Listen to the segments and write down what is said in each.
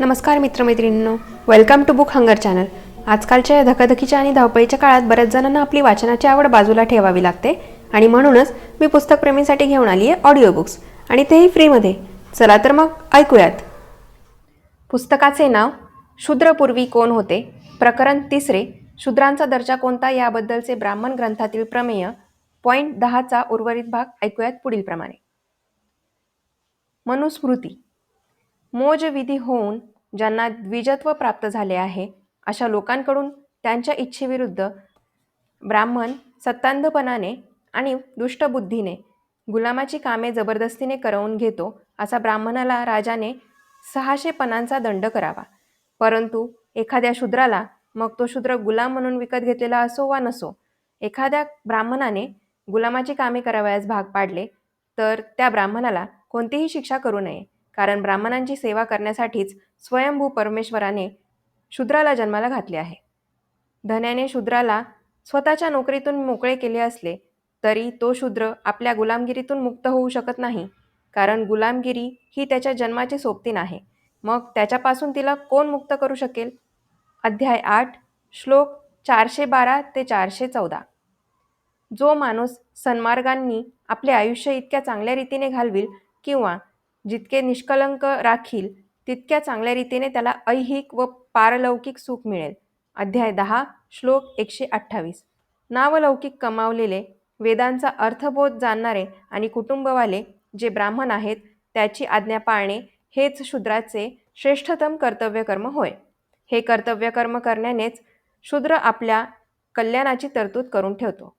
नमस्कार मित्रमैत्रिणींनो. Welcome to book hunger channel आजकालच्या या धकाधकीच्या आणि धावपळीच्या काळात बऱ्याच जणांना आपली वाचनाची आवड बाजूला ठेवावी लागते आणि म्हणूनच मी पुस्तकप्रेमींसाठी घेऊन आली आहे ऑडिओ बुक्स आणि तेही फ्रीमध्ये. चला तर मग ऐकूयात. पुस्तकाचे नाव शूद्रपूर्वी कोण होते? प्रकरण तिसरे शूद्रांचा दर्जा कोणता? याबद्दलचे ब्राह्मण ग्रंथातील प्रमेय पॉईंट दहाचा उर्वरित भाग ऐकूयात पुढीलप्रमाणे. मनुस्मृती. मोजविधी होऊन ज्यांना द्विजत्व प्राप्त झाले आहे अशा लोकांकडून त्यांच्या इच्छेविरुद्ध ब्राह्मण सत्तांधपणाने आणि दुष्टबुद्धीने गुलामाची कामे जबरदस्तीने करवून घेतो असा ब्राह्मणाला राजाने सहाशे पणांचा दंड करावा. परंतु एखाद्या शूद्राला मग तो शूद्र गुलाम म्हणून विकत घेतलेला असो वा नसो एखाद्या ब्राह्मणाने गुलामाची कामे करावयास भाग पाडले तर त्या ब्राह्मणाला कोणतीही शिक्षा करू नये. कारण ब्राह्मणांची सेवा करण्यासाठीच स्वयंभू परमेश्वराने शूद्राला जन्माला घातले आहे. धन्याने शूद्राला स्वतःच्या नोकरीतून मोकळे केले असले तरी तो शूद्र आपल्या गुलामगिरीतून मुक्त होऊ शकत नाही कारण गुलामगिरी ही त्याच्या जन्माची सोबतीन आहे. मग त्याच्यापासून तिला कोण मुक्त करू शकेल? अध्याय आठ श्लोक चारशे बारा ते चारशे चौदा. जो माणूस सन्मार्गांनी आपले आयुष्य इतक्या चांगल्या रीतीने घालविल किंवा जितके निष्कलंक राखील तितक्या चांगल्या रीतीने त्याला ऐहिक व पारलौकिक सुख मिळेल. अध्याय दहा श्लोक एकशे अठ्ठावीस. नावलौकिक कमावलेले वेदांचा अर्थबोध जाणणारे आणि कुटुंबवाले जे ब्राह्मण आहेत त्याची आज्ञा पाळणे हेच शूद्राचे श्रेष्ठतम कर्तव्यकर्म होय. हे कर्तव्यकर्म करण्यानेच शूद्र आपल्या कल्याणाची तरतूद करून ठेवतो.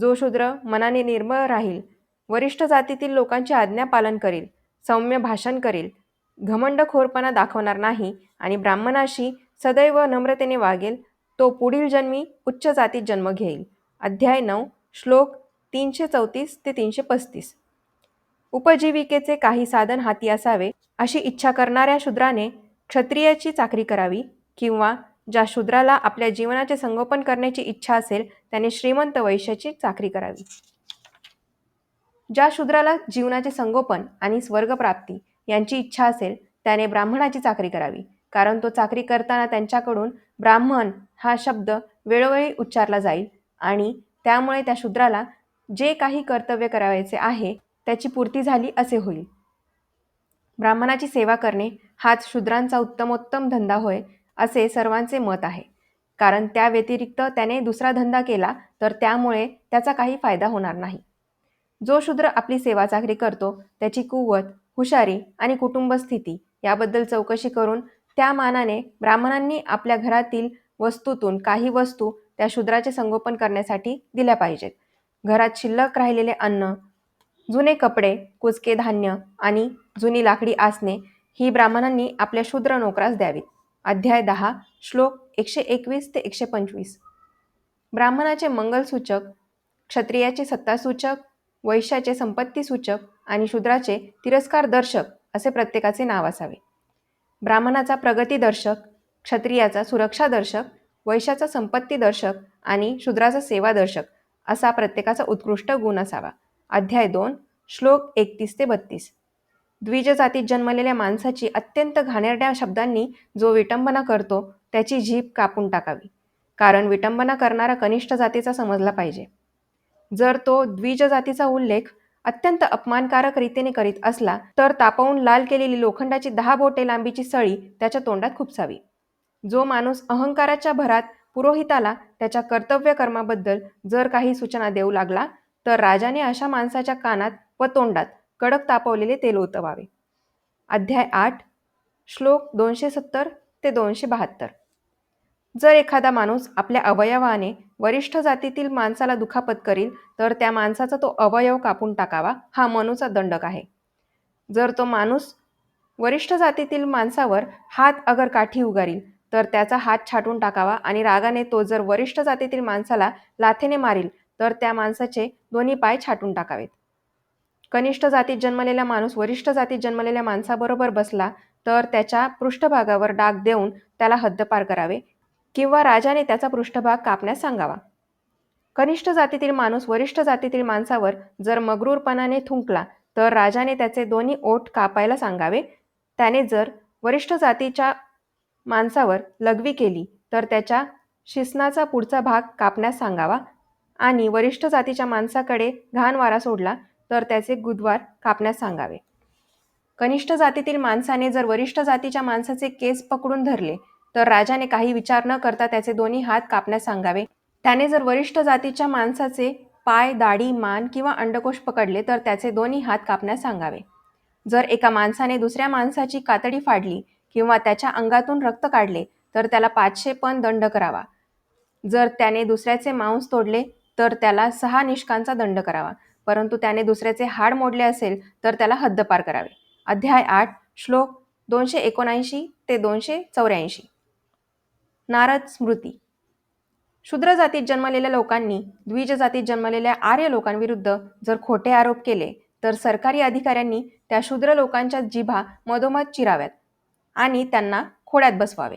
जो शूद्र मनाने निर्मळ राहील वरिष्ठ जातीतील लोकांची आज्ञा पालन करील सौम्य भाषण करील. घमंडखोरपणा दाखवणार नाही आणि ब्राह्मणाशी सदैव नम्रतेने वागेल तो पुढील जन्मी उच्च जातीत जन्म घेईल. अध्याय नऊ श्लोक तीनशे चौतीस ते तीनशे पस्तीस. उपजीविकेचे काही साधन हाती असावे अशी इच्छा करणाऱ्या शूद्राने क्षत्रियाची चाकरी करावी किंवा ज्या शूद्राला आपल्या जीवनाचे संगोपन करण्याची इच्छा असेल त्याने श्रीमंत वैश्याची चाकरी करावी. ज्या शूद्राला जीवनाचे संगोपन आणि स्वर्गप्राप्ती यांची इच्छा असेल त्याने ब्राह्मणाची चाकरी करावी. कारण तो चाकरी करताना त्यांच्याकडून ब्राह्मण हा शब्द वेळोवेळी उच्चारला जाईल आणि त्यामुळे त्या शूद्राला जे काही कर्तव्य करावायचे आहे त्याची पूर्ती झाली असे होईल. ब्राह्मणाची सेवा करणे हाच शूद्रांचा उत्तमोत्तम धंदा होय असे सर्वांचे मत आहे. कारण त्या व्यतिरिक्त त्याने दुसरा धंदा केला तर त्यामुळे त्याचा काही फायदा होणार नाही. जो शूद्र आपली सेवा चाकरी करतो त्याची कुवत हुशारी आणि कुटुंब स्थिती याबद्दल चौकशी करून त्या मानाने ब्राह्मणांनी आपल्या घरातील वस्तूतून काही वस्तू त्या शूद्राचे संगोपन करण्यासाठी दिल्या पाहिजेत. घरात शिल्लक राहिलेले अन्न जुने कपडे कुचके धान्य आणि जुनी लाकडी आसने ही ब्राह्मणांनी आपल्या शूद्र नोकरास द्यावीत. अध्याय दहा श्लोक एकशे एकवीस ते एकशे पंचवीस. ब्राह्मणाचे मंगलसूचक क्षत्रियाचे सत्तासूचक वैश्याचे संपत्तीसूचक आणि शूद्राचे तिरस्कार दर्शक असे प्रत्येकाचे नाव असावे. ब्राह्मणाचा प्रगतीदर्शक क्षत्रियाचा सुरक्षादर्शक वैश्याचा संपत्तीदर्शक आणि शूद्राचा सेवादर्शक असा प्रत्येकाचा उत्कृष्ट गुण असावा. अध्याय दोन श्लोक एकतीस ते बत्तीस. द्विज जातीत जन्मलेल्या माणसाची अत्यंत घाणेरड्या शब्दांनी जो विटंबना करतो त्याची जीभ कापून टाकावी. कारण विटंबना करणारा कनिष्ठ जातीचा समजला पाहिजे. जर तो द्विज जातीचा उल्लेख अत्यंत अपमानकारक रीतीने करीत असला तर तापवून लाल केलेली लोखंडाची दहा बोटे लांबीची सळी त्याच्या तोंडात खुपसावी. जो माणूस अहंकाराच्या भरात पुरोहिताला त्याच्या कर्तव्य कर्माबद्दल जर काही सूचना देऊ लागला तर राजाने अशा माणसाच्या कानात व तोंडात कडक तापवलेले तेल ओतवावे. अध्याय आठ श्लोक दोनशे सत्तर ते दोनशे बहात्तर. जर एखादा माणूस आपल्या अवयवाने वरिष्ठ जातीतील माणसाला दुखापत करील तर त्या माणसाचा तो अवयव कापून टाकावा हा मनूचा दंडक आहे. जर तो माणूस वरिष्ठ जातीतील माणसावर हात अगर काठी उगारील तर त्याचा हात छाटून टाकावा आणि रागाने तो जर वरिष्ठ जातीतील माणसाला लाथेने मारील तर त्या माणसाचे दोन्ही पाय छाटून टाकावेत. कनिष्ठ जातीत जन्मलेला माणूस वरिष्ठ जातीत जन्मलेल्या माणसाबरोबर बसला तर त्याच्या पृष्ठभागावर डाग देऊन त्याला हद्दपार करावे. किंवा राजाने त्याचा पृष्ठभाग कापण्यास सांगावा. कनिष्ठ जातीतील माणूस वरिष्ठ जातीतील माणसावर जर मगरूरपणाने थुंकला तर राजाने त्याचे दोन्ही ओठ कापायला सांगावे. त्याने जर वरिष्ठ जातीच्या माणसावर लघवी केली तर त्याच्या शिसनाचा पुढचा भाग कापण्यास सांगावा. आणि वरिष्ठ जातीच्या माणसाकडे घाण वारा सोडला तर त्याचे गुदवार कापण्यास सांगावे. कनिष्ठ जातीतील माणसाने जर वरिष्ठ जातीच्या माणसाचे केस पकडून धरले तर राजाने काही विचार न करता त्याचे दोन्ही हात कापण्यास सांगावे. त्याने जर वरिष्ठ जातीच्या माणसाचे पाय दाढी मान किंवा अंडकोश पकडले तर त्याचे दोन्ही हात कापण्यास सांगावे. जर एका माणसाने दुसऱ्या माणसाची कातडी फाडली किंवा त्याच्या अंगातून रक्त काढले तर त्याला पाचशे पण दंड करावा. जर त्याने दुसऱ्याचे मांस तोडले तर त्याला सहा निष्कांचा दंड करावा. परंतु त्याने दुसऱ्याचे हाड मोडले असेल तर त्याला हद्दपार करावे. अध्याय आठ श्लोक दोनशे एकोणऐंशी ते दोनशे चौऱ्याऐंशी. नारद स्मृती. शूद्र जातीत जन्मलेल्या लोकांनी द्विज जातीत जन्मलेल्या आर्य लोकांविरुद्ध जर खोटे आरोप केले तर सरकारी अधिकाऱ्यांनी त्या शूद्र लोकांच्या जिभा मधोमध चिराव्यात आणि त्यांना खोड्यात बसवावे.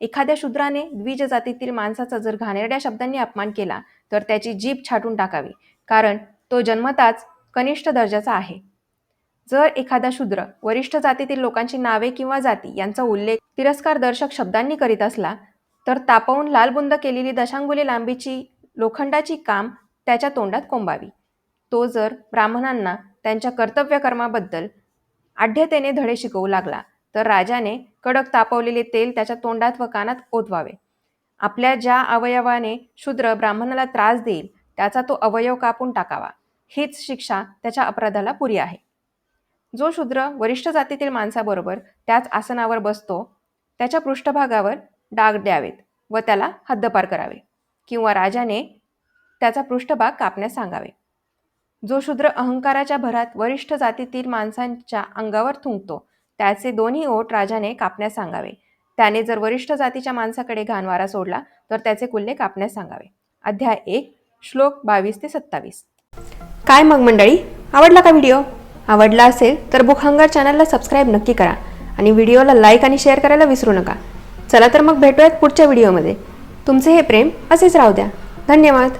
एखाद्या शूद्राने द्विज जातीतील माणसाचा जर घाणेरड्या शब्दांनी अपमान केला तर त्याची जीभ छाटून टाकावी कारण तो जन्मताच कनिष्ठ दर्जाचा आहे. जर एखादा शूद्र वरिष्ठ जातीतील लोकांची नावे किंवा जाती यांचा उल्लेख तिरस्कारदर्शक शब्दांनी करीत असला तर तापवून लालबुंद केलेली दशांगुली लांबीची लोखंडाची काम त्याच्या तोंडात कोंबावी. तो जर ब्राह्मणांना त्यांच्या कर्तव्यकर्माबद्दल आढ्यतेने धडे शिकवू लागला तर राजाने कडक तापवलेले तेल त्याच्या तोंडात व कानात ओतवावे. आपल्या ज्या अवयवाने शूद्र ब्राह्मणाला त्रास देईल त्याचा तो अवयव कापून टाकावा. हीच शिक्षा त्याच्या अपराधाला पुरी आहे. जो शूद्र वरिष्ठ जातीतील माणसाबरोबर त्याच आसनावर बसतो त्याच्या पृष्ठभागावर डाग द्यावेत व त्याला हद्दपार करावे किंवा राजाने त्याचा पृष्ठभाग कापण्यास सांगावे. जो शूद्र अहंकाराच्या भरात वरिष्ठ जातीतील माणसांच्या अंगावर थुंकतो त्याचे दोन्ही ओठ राजाने कापण्यास सांगावे. त्याने जर वरिष्ठ जातीच्या माणसाकडे घाणवारा सोडला तर त्याचे कुल्ले कापण्यास सांगावे. अध्याय एक श्लोक बावीस ते सत्तावीस. काय मग मंडळी? आवडला का व्हिडिओ? आवडला असेल तर बुक हंगार चॅनलला सबस्क्राईब नक्की करा आणि व्हिडिओला लाईक आणि शेअर करायला विसरू नका. चला तर मग भेटूयात पुढच्या व्हिडिओमध्ये. तुमचे हे प्रेम असेच राहू द्या. धन्यवाद.